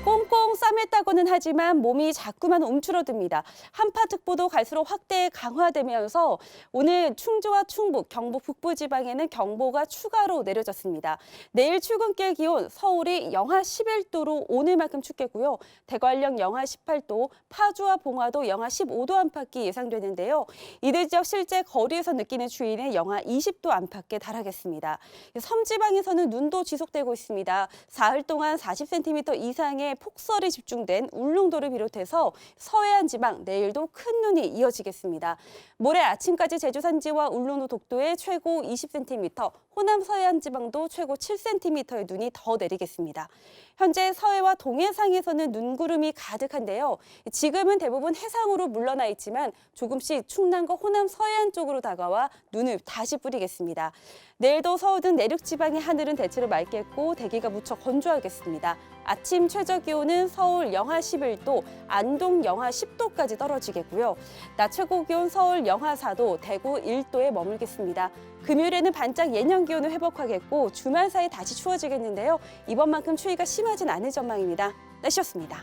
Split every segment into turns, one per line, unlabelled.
como, como? 땀했다고는 하지만 몸이 자꾸만 움츠러듭니다. 한파특보도 갈수록 확대 강화되면서 오늘 충주와 충북, 경북 북부 지방에는 경보가 추가로 내려졌습니다. 내일 출근길 기온 서울이 영하 11도로 오늘만큼 춥겠고요. 대관령 영하 18도, 파주와 봉화도 영하 15도 안팎이 예상되는데요. 이들 지역 실제 거리에서 느끼는 추위는 영하 20도 안팎에 달하겠습니다. 섬지방에서는 눈도 지속되고 있습니다. 사흘 동안 40cm 이상의 폭설이 집중된 울릉도를 비롯해서 서해안 지방 내일도 큰 눈이 이어지겠습니다. 모레 아침까지 제주 산지와 울릉도 독도에 최고 20cm, 호남 서해안 지방도 최고 7cm의 눈이 더 내리겠습니다. 현재 서해와 동해상에서는 눈구름이 가득한데요. 지금은 대부분 해상으로 물러나 있지만 조금씩 충남과 호남 서해안 쪽으로 다가와 눈을 다시 뿌리겠습니다. 내일도 서울 등 내륙 지방의 하늘은 대체로 맑겠고 대기가 무척 건조하겠습니다. 아침 최저 기온은 서울 영하 11도, 안동 영하 10도까지 떨어지겠고요. 낮 최고 기온 서울 영하 4도, 대구 1도에 머물겠습니다. 금요일에는 반짝 예년 기온을 회복하겠고 주말 사이 다시 추워지겠는데요. 이번만큼 추위가 심하진 않을 전망입니다. 날씨였습니다.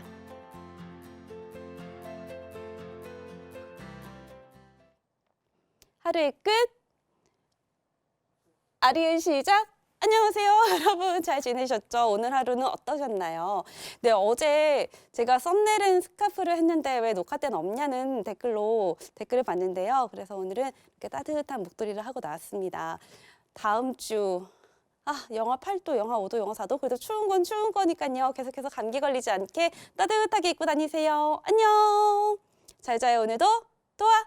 하루의 끝. 아리의 시작. 안녕하세요, 여러분. 잘 지내셨죠? 오늘 하루는 어떠셨나요? 네, 어제 제가 썸네일은 스카프를 했는데 왜 녹화 때는 없냐는 댓글로 댓글을 봤는데요. 그래서 오늘은 이렇게 따뜻한 목도리를 하고 나왔습니다. 다음 주 아, 영하 8도, 영하 5도, 영하 4도. 그래도 추운 건 추운 거니까요. 계속해서 감기 걸리지 않게 따뜻하게 입고 다니세요. 안녕. 잘 자요, 오늘도. 또와.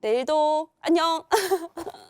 내일도. 안녕.